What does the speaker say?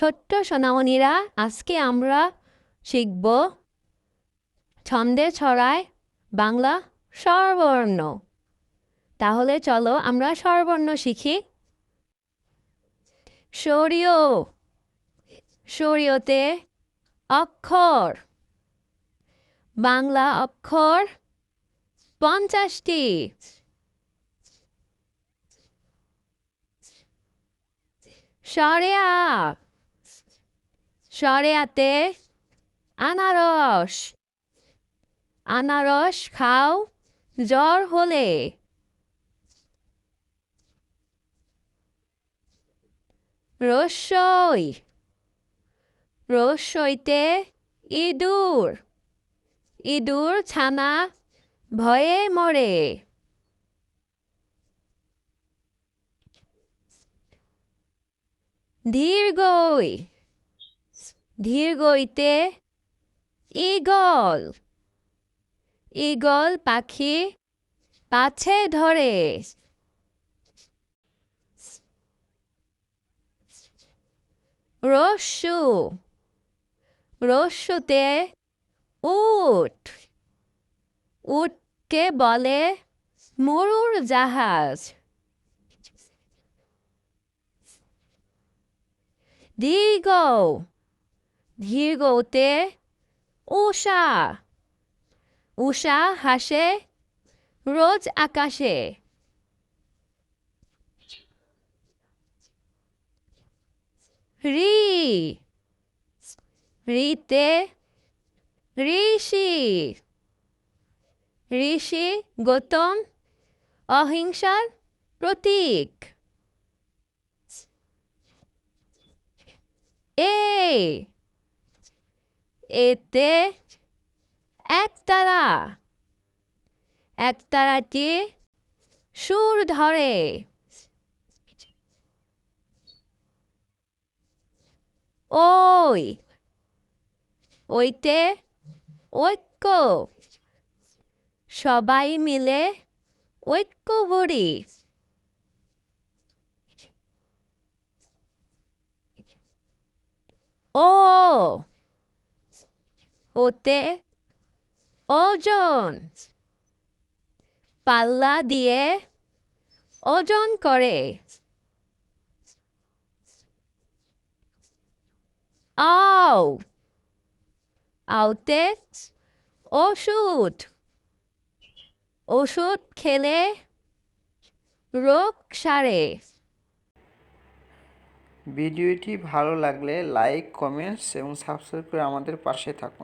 ছোট্ট সোনামণিরা, আজকে আমরা শিখব ছন্দে ছড়ায় বাংলা স্বরবর্ণ। তাহলে চলো আমরা স্বরবর্ণ শিখি। সরিয়, সরিয়তে অক্ষর, বাংলা অক্ষর পঞ্চাশটি। সরেয়া সরেয়াতে আনারস আনারস খাও জ্বর হলে রসই রসইতে ইঁদুর ইঁদুর ছানা ভয়ে মরে দীর্ঘই দীর্ঘইতে ঈগল। ঈগল পাখি পাছে ধরে। রস্যু রস্যুতে উট। উটকে বলে মরুর জাহাজ। দীর্ঘ দীর্ঘতে উষা উষা হাসে রোজ আকাশে রি রিতে ঋষি ঋষি গৌতম অহিংসার প্রতীক এ এতে একতারা একতারাটি সুর ধরে। ওই ওইতে ঐক্য সবাই মিলে ঐক্য করি ও ওতে ওজন। পাল্লা দিয়ে ওজন করে। আও। আওতে ওষুধ। ওষুধ খেলে রোগ সারে। ভিডিওটি ভালো লাগলে লাইক, কমেন্টস এবং সাবস্ক্রাইব করে আমাদের পাশে থাকুন।